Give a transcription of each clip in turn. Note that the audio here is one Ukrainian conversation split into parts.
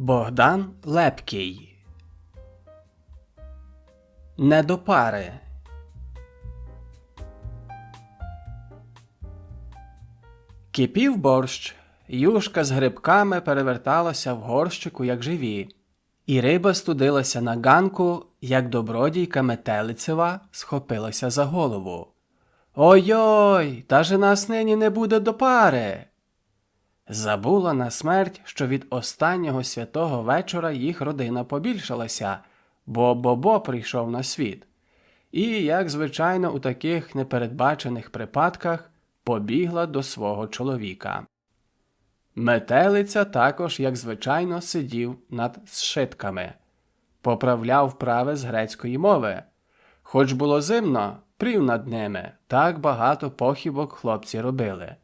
Богдан Лепкий. Не до пари. Кипів борщ. Юшка з грибками переверталася в горщику, як живі, і риба студилася на ганку, як добродійка метелицева схопилася за голову. Ой-ой, та же нас нині не буде до пари. Забула на смерть, що від останнього святого вечора їх родина побільшалася, бо Бобо прийшов на світ. І, як звичайно, у таких непередбачених припадках побігла до свого чоловіка. Метелиця також, як звичайно, сидів над зшитками, поправляв вправи з грецької мови. Хоч було зимно, прів над ними, так багато похибок хлопці робили.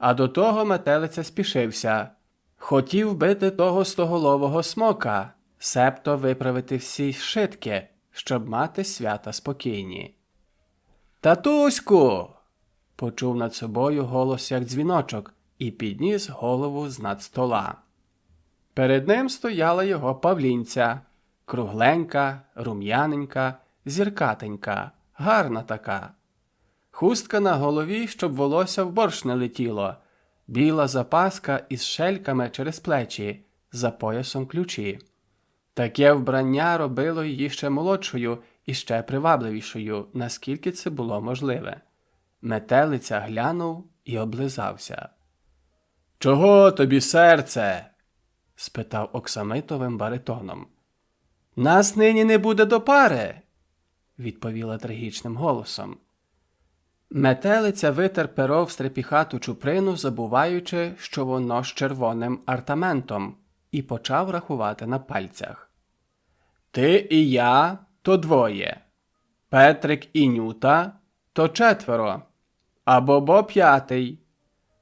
А до того метелиця спішився. Хотів бити того стоголового смока, себто виправити всі шитки, щоб мати свята спокійні. Татуську. почув над собою голос як дзвіночок і підніс голову з над стола. Перед ним стояла його павлінця, кругленька, рум'яненька, зіркатенька, гарна така. Хустка на голові, щоб волосся в борщ не летіло, біла запаска із шельками через плечі, за поясом ключі. Таке вбрання робило її ще молодшою і ще привабливішою, наскільки це було можливе. Метелиця глянув і облизався. Чого тобі серце? спитав оксамитовим баритоном. Нас нині не буде до пари, відповіла трагічним голосом. Метелиця витер перо в стрепіхату чуприну, забуваючи, що воно з червоним артаментом, і почав рахувати на пальцях. Ти і я то двоє. Петрик і Нюта то четверо. А Бобо п'ятий.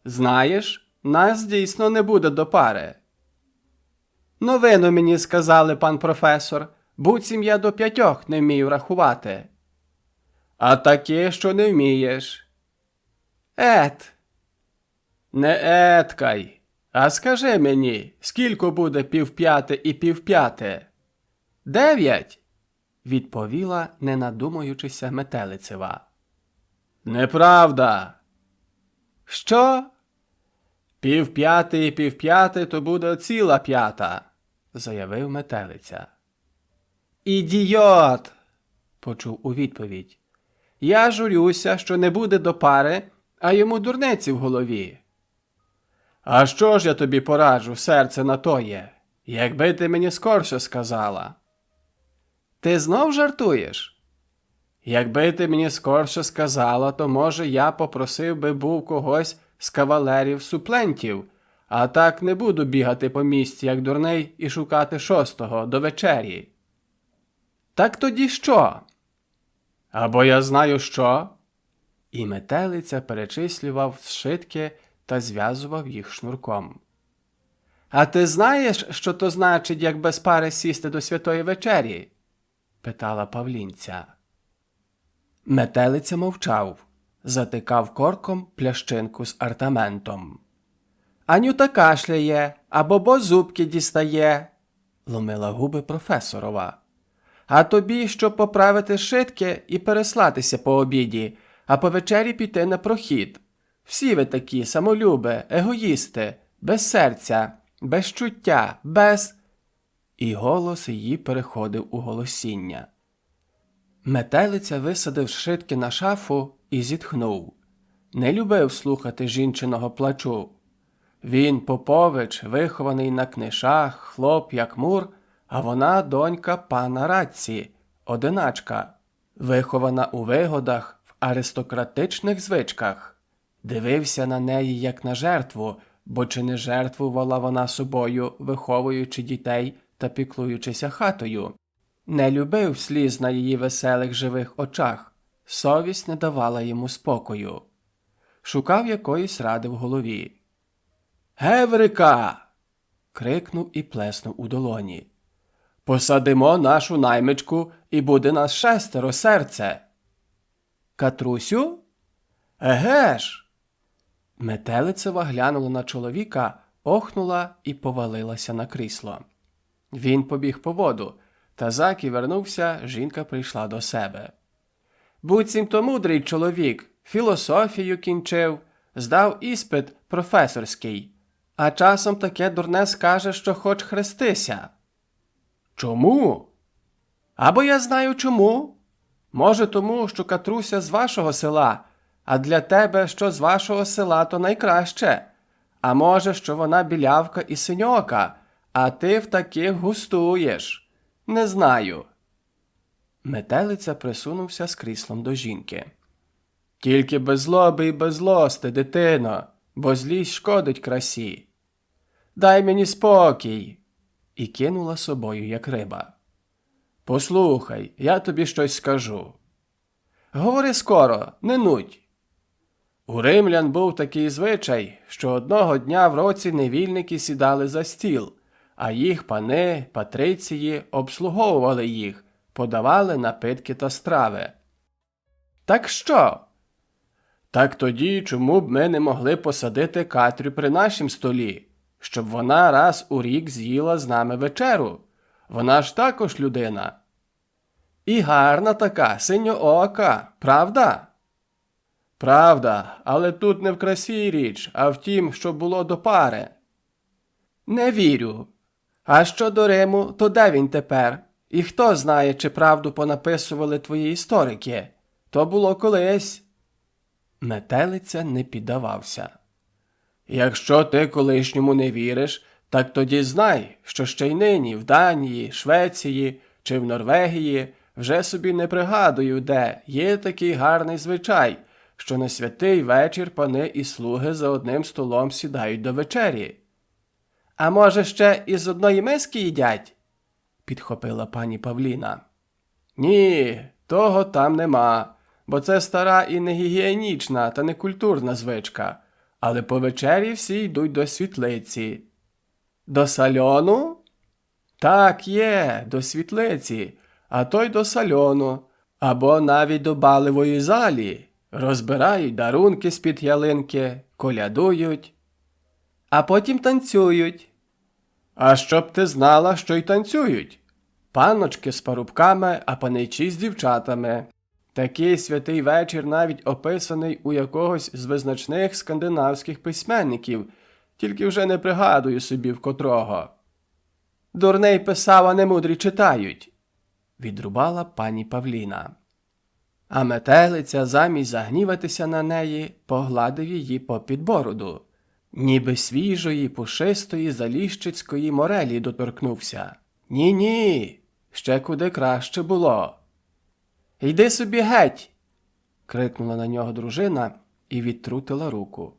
Знаєш, нас дійсно не буде до пари. Новину мені сказали, пан професор, буцім я до п'ятьох не вмію рахувати. А таке, що не вмієш. Ет. Не еткай. А скажи мені, скільки буде півп'яте і півп'яте? Дев'ять. відповіла, не надумуючися метелицева. Неправда. Що? Півп'яте і півп'яте то буде ціла п'ята, заявив метелиця. Ідіот. почув у відповідь. Я журюся, що не буде до пари, а йому дурниці в голові. А що ж я тобі пораджу, серце на тоє, якби ти мені скорше сказала? Ти знов жартуєш? Якби ти мені скорше сказала, то, може, я попросив би був когось з кавалерів суплентів, а так не буду бігати по місті, як дурний, і шукати шостого до вечері. Так тоді що? Або я знаю що. І метелиця перечислював зшитки та зв'язував їх шнурком. А ти знаєш, що то значить, як без пари сісти до святої вечері? питала Павлінця. Метелиця мовчав, затикав корком плящинку з артаментом. Анюта кашляє, а бобо зубки дістає, ломила губи професорова. А тобі, щоб поправити шитки і переслатися по обіді, а по вечері піти на прохід. Всі ви такі самолюби, егоїсти, без серця, без чуття, без. І голос її переходив у голосіння. Метелиця висадив шитки на шафу і зітхнув. Не любив слухати жінчиного плачу. Він, Попович, вихований на книшах, хлоп, як мур, а вона донька пана Радці, одиначка, вихована у вигодах в аристократичних звичках. Дивився на неї як на жертву, бо чи не жертвувала вона собою, виховуючи дітей та піклуючися хатою. Не любив сліз на її веселих живих очах, совість не давала йому спокою. Шукав якоїсь ради в голові. Геврика. крикнув і плеснув у долоні. Посадимо нашу наймичку і буде нас шестеро серце. Катрусю? Еге ж. Метелицева глянула на чоловіка, охнула і повалилася на крісло. Він побіг по воду, та заки вернувся, жінка прийшла до себе. Буцім то мудрий чоловік, філософію кінчив, здав іспит професорський, а часом таке дурне скаже, що хоч хрестися. Чому? Або я знаю чому. Може, тому, що катруся з вашого села, а для тебе, що з вашого села, то найкраще. А може, що вона білявка і синьока, а ти в таких густуєш. Не знаю. Метелиця присунувся з кріслом до жінки. Тільки без злоби і без злости, дитино, бо злість шкодить красі. Дай мені спокій. І кинула собою, як риба. Послухай, я тобі щось скажу. Говори скоро, не нудь. У римлян був такий звичай, що одного дня в році невільники сідали за стіл, а їх пани, патриції обслуговували їх, подавали напитки та страви. Так що? Так тоді чому б ми не могли посадити Катрю при нашім столі, щоб вона раз у рік з'їла з нами вечеру? Вона ж також людина. І гарна така, синьоока, правда? Правда, але тут не в красі річ, а в тім, що було до пари. Не вірю. А що до Риму, то де він тепер? І хто знає, чи правду понаписували твої історики? То було колись. Метелиця не піддавався. Якщо ти колишньому не віриш, так тоді знай, що ще й нині в Данії, Швеції чи в Норвегії вже собі не пригадую, де є такий гарний звичай, що на святий вечір пани і слуги за одним столом сідають до вечері. А може, ще із одної миски їдять? підхопила пані Павліна. Ні, того там нема, бо це стара і негігієнічна та некультурна звичка. Але по вечері всі йдуть до світлиці. До сальону? Так, є, до світлиці, а то й до сальону, або навіть до балевої залі. Розбирають дарунки з-під ялинки, колядують, а потім танцюють. А щоб ти знала, що й танцюють. Панночки з парубками, а паничі з дівчатами. Такий святий вечір навіть описаний у якогось з визначних скандинавських письменників, тільки вже не пригадую собі в котрого. Дурний писав, а не мудрі читають, відрубала пані Павліна. А метелиця, замість загніватися на неї, погладив її попід бороду, ніби свіжої, пушистої, заліщицької морелі доторкнувся. Ні, ні, ще куди краще було. Йди собі геть. крикнула на нього дружина і відтрутила руку.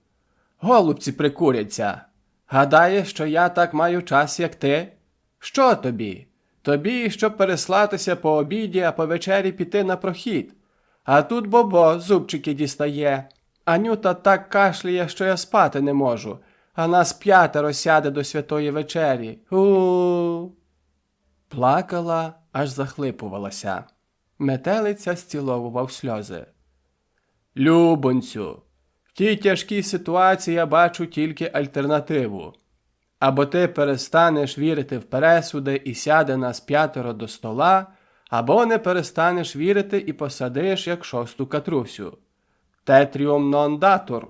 Голубці прикуряться. Гадаєш, що я так маю час, як ти? Що тобі? Тобі, щоб переслатися по обіді, а по вечері піти на прохід. А тут бобо зубчики дістає. Анюта так кашляє, що я спати не можу, а нас п'ятеро сяде до святої вечері. У. Плакала, аж захлипувалася. Метелиця стіловував сльози. Любонцю, в тій тяжкій ситуації я бачу тільки альтернативу. Або ти перестанеш вірити в пересуди і сяде нас п'ятеро до стола, або не перестанеш вірити і посадиш як шосту катрусю. Тетріум нон датур.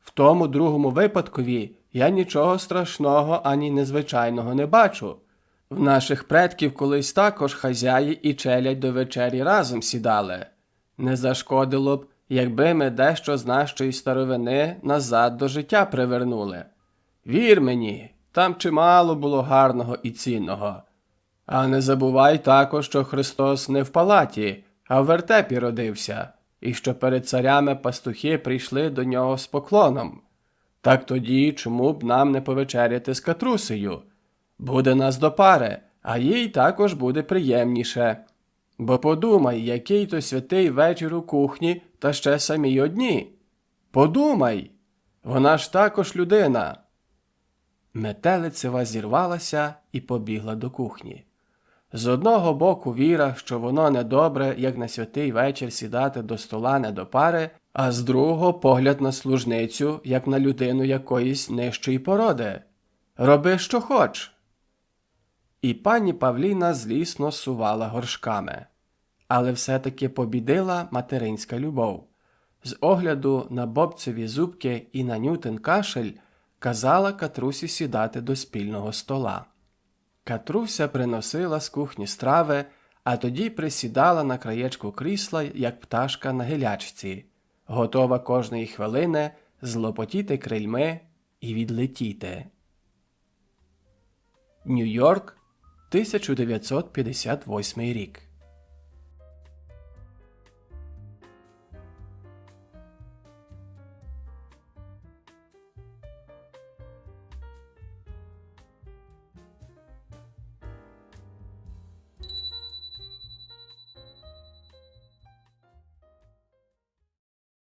В тому другому випадкові я нічого страшного ані незвичайного не бачу. В наших предків колись також хазяї і челядь до вечері разом сідали. Не зашкодило б, якби ми дещо з нашої старовини назад до життя привернули. Вір мені, там чимало було гарного і цінного. А не забувай також, що Христос не в палаті, а в вертепі родився, і що перед царями пастухи прийшли до нього з поклоном. Так тоді чому б нам не повечеряти з катрусею? Буде нас до пари, а їй також буде приємніше. Бо подумай, який то святий вечір у кухні, та ще самі одні. Подумай, вона ж також людина. Метелицева зірвалася і побігла до кухні. З одного боку віра, що воно недобре, як на святий вечір сідати до стола не до пари, а з другого погляд на служницю, як на людину якоїсь нижчої породи. Роби, що хоч. І пані Павліна злісно сувала горшками. Але все-таки побідила материнська любов. З огляду на бобцеві зубки і на нютен кашель казала Катрусі сідати до спільного стола. Катруся приносила з кухні страви, а тоді присідала на краєчку крісла, як пташка на гелячці, готова кожної хвилини злопотіти крильми і відлетіти. Нью-Йорк, 1958 рік.